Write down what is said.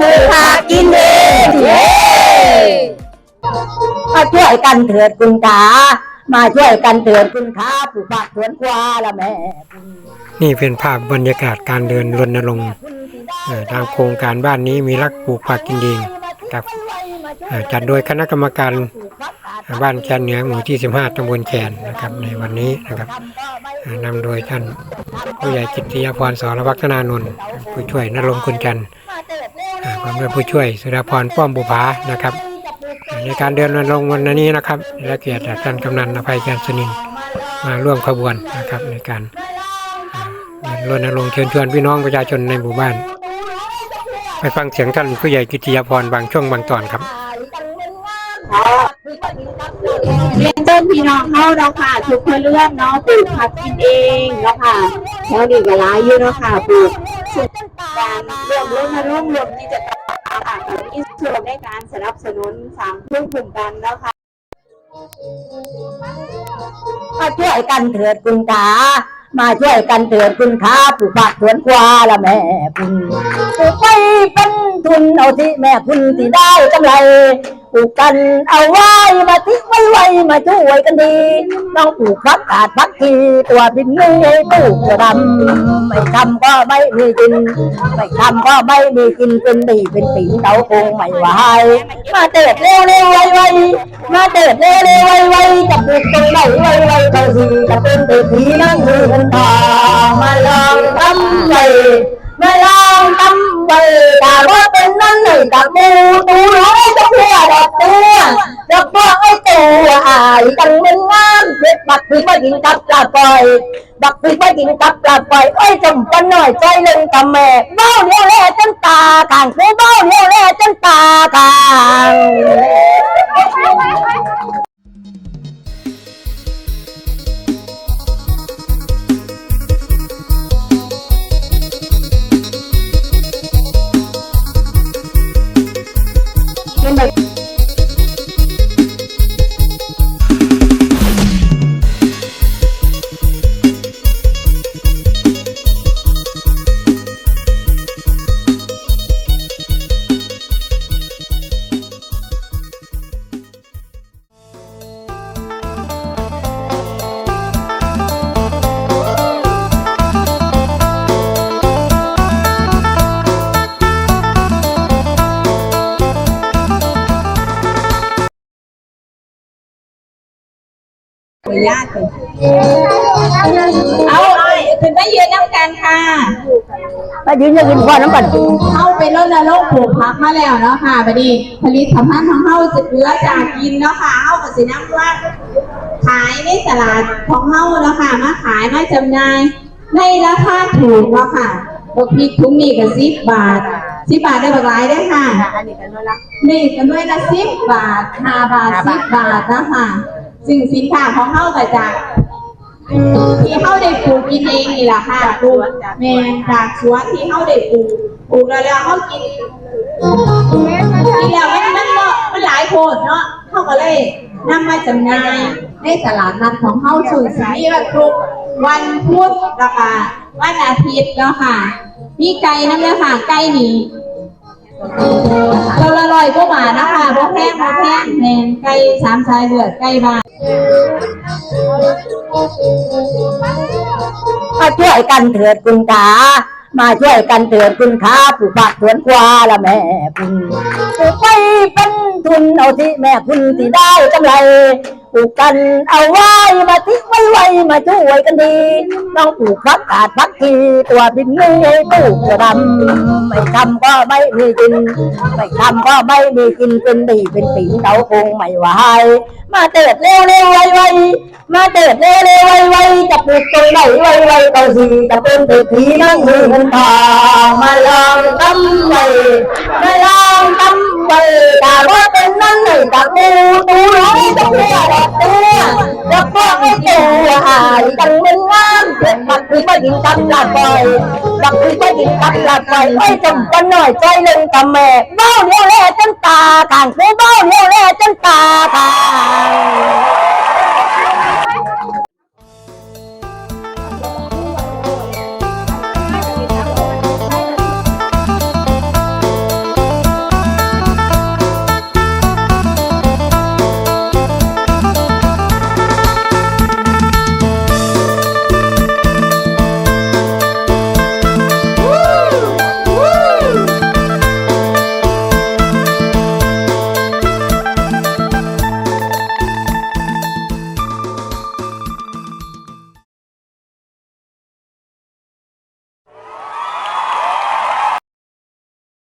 ปลูกากินเองมาช่วยกันเถิดคุณตามาช่วยกันเถิดคุณค้าผูกผักสวนครัวละแม่ นี่เป็นภาพบรรยากาศการเดินรณรงค์ทางโครงการบ้านนี้มีรักปลูกผักกินเองครับจัดโดยคณะกรรมการบ้านแคนเหนือหมู่ที่ 15ตำบลแคนนะครับในวันนี้นะครับนำโดยท่านผู้ใหญ่จิตติยาพรสรวัฒนานนท์ผู้ช่วยนรงคุณจันทร์ เอ่อพร้อมผู้ช่วยสุดาพรป้อมบุภานะครับ ในการเดินรณรงค์วันนี้นะครับและเกียรติจากท่านกำนันอภัยแกนสนินมาร่วมขบวนนะครับในการรณรงค์เชิญชวนพี่น้องประชาชนในหมู่บ้าน ไปฟังเสียงท่านผู้ใหญ่กิติยาพรบางช่วงบางตอนครับเรียนต้นพี่น้องเฮาเนาค่ะทุกคนเลือกเนาะปลูกผักกินเองเนาะค่ะแถวนี้ก็หลายอยู่เนาะค่ะปลูกส่วนการรวมรณรงค์รวมที่จะ ต่างค่ะก็มีส่วนในการสนับสนุนสร้างภูมิคุ้มกันเนาะค่ะมาช่วยกันเถิดคุณตามาช่วยกันเถิดคุณขาผู้ฝากสวนกวาละแม่คุณปลูกไปเป็นทุนเอาที่แม่คุณที่ได้กำไร ปลูกกันเอาไว้มาทิ้งไว้ไว้มาช่วยกันดีต้องปลูกพักกาดพักทีตัวบินนี่ให้ปลูกจะทำไม่ทำก็ไม่มีกินไม่ทำก็ไม่มีกินเป็นปีเป็นปีเราคงไม่ไหวมาเติดเร็วเร็วไวไวมาเติดเร็วเร็วไวไวจะปลูกตรงไหนไวไวบางทีจะเป็นเศรษฐีนั่งมือกันทองมาลองทำไวมาลองทำไวถ้าว่าเป็นนั่นหนึ่งกับมูตูร้อยจะเพื่อ ดอกตัว ดอกบัวไอ้ตัวอายตังเป็นงามเจ็บบักคือมากินกับปลาปล่อย บักคือมากินกับปลาปล่อยไอ้จำปันหน่อยใจหนึ่งกับแม่เบ้าเดียวแลจนตาข้างกูเบ้าเดียว ออนุญาตเลยเอาถึงได้ยืนน้ำกันค่ะมายืนยืนพ่อน้ำบันเข้าไปรณรงค์ปลูกผักมาแล้วเนาะค่ะบัดนี้ผลิตภัณฑ์ของเฮาจะเหลือจากกินเนาะค่ะเฮาก็สินำว่าขายในตลาดของเฮาเนาะค่ะมาขายมาจำหน่ายในราคาถูกเนาะค่ะบกพริกถุงนี้ก็สิบบาทสิบบาทได้บักหลายได้อค่ะ อันนี้กันด้วยละนี่กันด้วยละสิบบาทห้าบาทสิบบาทนะคะ ซึ่งสินค้าของเฮาก็จากที่เฮาได้ปลูกกินเองนี่แหละค่ะปลูกแมนจากสวนที่เฮาได้ปลูกปลูกแล้วแล้วเฮากินกินแล้วมันมันก็มันหลายโพดเนาะเฮาก็เลยนำมาจำหน่ายในตลาดนัดของเฮาสู่สิมีวันพุธวันพุธแล้วก็วันอาทิตย์เนาะค่ะมีไก่น้ำเนื้อค่ะไก่นี่เราละลอยก็มานนะคะบ่แพงบ่แพงแมนไก่สามสายเลือดไก่บาน มาช่วยกันเถิดคุณขามาช่วยกันเถิดคุณขาผู้ฝากสวนกวาละแม่คุณปลูกไปเป็นทุนเอาที่แม่คุณที่ได้กำไร ปลูกกันเอาไว้มาทิ้งไว้ไว้มาช่วยกันดีต้องปลูกพักกาดพักทีตัวบินนี่ให้ปลูกจะทำไม่ทำก็ไม่มีกินไม่ทำก็ไม่มีกินเป็นปีเป็นปีเราคงไม่ไหวมาเติดเร็วเร็วไวไวมาเติดเร็วเร็วไวไวจะปลูกตรงไหนไวไวบางทีจะเป็นเศรษฐีนั่งมือกันทองมาลองทำไวมาลองทำไวถ้าว่าเป็นนั่นหนึ่งกับมูตูร้ อยจะเพื่อดอกเตี้ยดอกบัวไอ้ตัวหายจังเป็นงามเพื่อนบักคือมากินกับลาปล่อยบักคือมากินกับลาปล่อยไอ้จำปันหน่อยใจหนึ่งกับแม่เบ้าเดียวแลจนตาต่างกูเบ้าเดียวแลจนตาต่าง